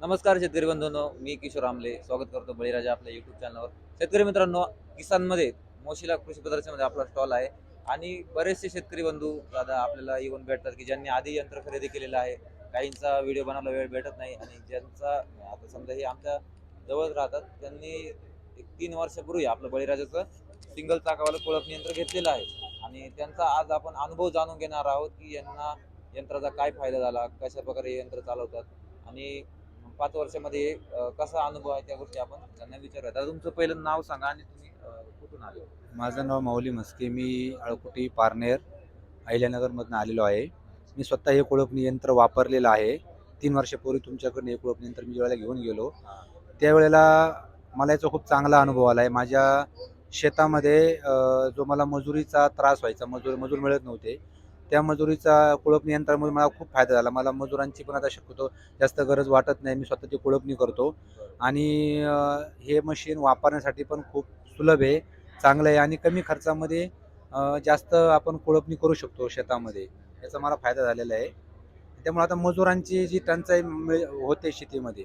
नमस्कार शेतकरी बंधूंनो मी किशोर आमले. स्वागत करतो बळीराजा आपल्या युट्यूब चॅनलवर शेतकरी मित्रांनो किसानमध्ये मोशिला कृषी प्रदर्शनमध्ये आपला स्टॉल आहे. आणि बरेचसे शेतकरी बंधू दादा आपल्याला येऊन भेटतात की ज्यांनी आधी यंत्र खरेदी केलेलं आहे. काहींचा व्हिडिओ बनवायला वेळ भेटत नाही आणि ज्यांचा आता समजा हे आमच्या जवळ राहतात त्यांनी एक तीन वर्षापूर्वी आपलं बळीराजाचं सिंगल चाकावाला कोळप यंत्र घेतलेलं आहे. आणि त्यांचा आज आपण अनुभव जाणून घेणार आहोत की यांना यंत्राचा काय फायदा झाला कशा प्रकारे यंत्र चालवतात. आणि पाच वर्षामध्ये कसा अनुभव आहे त्या गोष्टी आपण त्यांना विचारूया. आता तुमचं पहिलं नाव सांगा आणि तुम्ही कुठून आले? माझं नाव माऊली मस्के मी अळकुटी पारनेर अहिल्यानगरमधून आलेलो आहे. मी स्वतः हे कोळपणी यंत्र वापरलेलं आहे. तीन वर्षापूर्वी तुमच्याकडून हे कोळपणी यंत्र मी ज्यावेळेला घेऊन गेलो त्यावेळेला मला याचा खूप चांगला अनुभव आला आहे. माझ्या शेतामध्ये जो मला मजुरीचा त्रास व्हायचा मजूर मजूर मिळत नव्हते त्या मजुरीचा कोळपणी यंत्रामुळे मला खूप फायदा झाला. मला मजुरांची पण आता शक्यतो जास्त गरज वाटत नाही. मी स्वतःची कोळपणी करतो. आणि हे मशीन वापरण्यासाठी पण खूप सुलभ आहे चांगलं आहे आणि कमी खर्चामध्ये जास्त आपण कोळपणी करू शकतो शेतामध्ये. याचा मला फायदा झालेला आहे. त्यामुळे आता मजुरांची जी टंचाई मिळ- होते शेतीमध्ये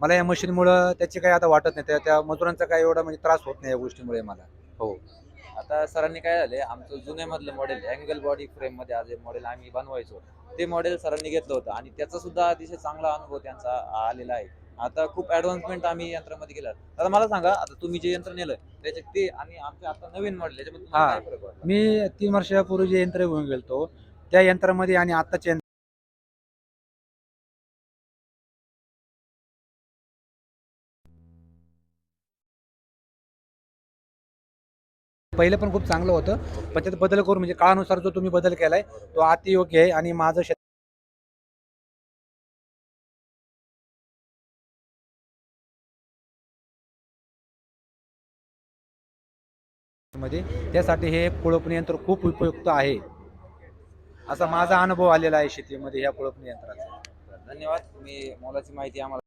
मला या मशीनमुळं त्याची काही आता वाटत नाही. त्या त्या मजुरांचा काही एवढा म्हणजे त्रास होत नाही या गोष्टीमुळे मला. हो. आता सरांनी काय झाले आमचं जुन्यामधलं मॉडेल अँगल बॉडी फ्रेममध्ये आज मॉडेल आम्ही बनवायचो ते मॉडेल सरांनी घेतलं होतं आणि त्याचा सुद्धा अतिशय चांगला अनुभव त्यांचा आलेला आहे आता खूप ऍडव्हान्समेंट आम्ही यंत्रामध्ये केलं आता मला सांगा आता तुम्ही जे यंत्र नेलं त्याच्यात ते आणि आमच्या आता नवीन मॉडेल याच्यामध्ये तुम्हाला हा. काय फरक वाटला? मी तीन वर्षापूर्वी जे यंत्र घेऊन गेलतो त्या यंत्रामध्ये आणि आत्ताच्या पहिलं पण खूप चांगलं होतं. पण त्यात बदल करून म्हणजे काळानुसार जो तुम्ही बदल केलाय तो अतियोग्य आहे आणि माझं शेत मध्ये त्यासाठी हे कोळपणी यंत्र खूप उपयुक्त आहे. असा माझा अनुभव आलेला आहे शेतीमध्ये ह्या कोळपणी यंत्राचा धन्यवाद. तुम्ही मोलाची माहिती आम्हाला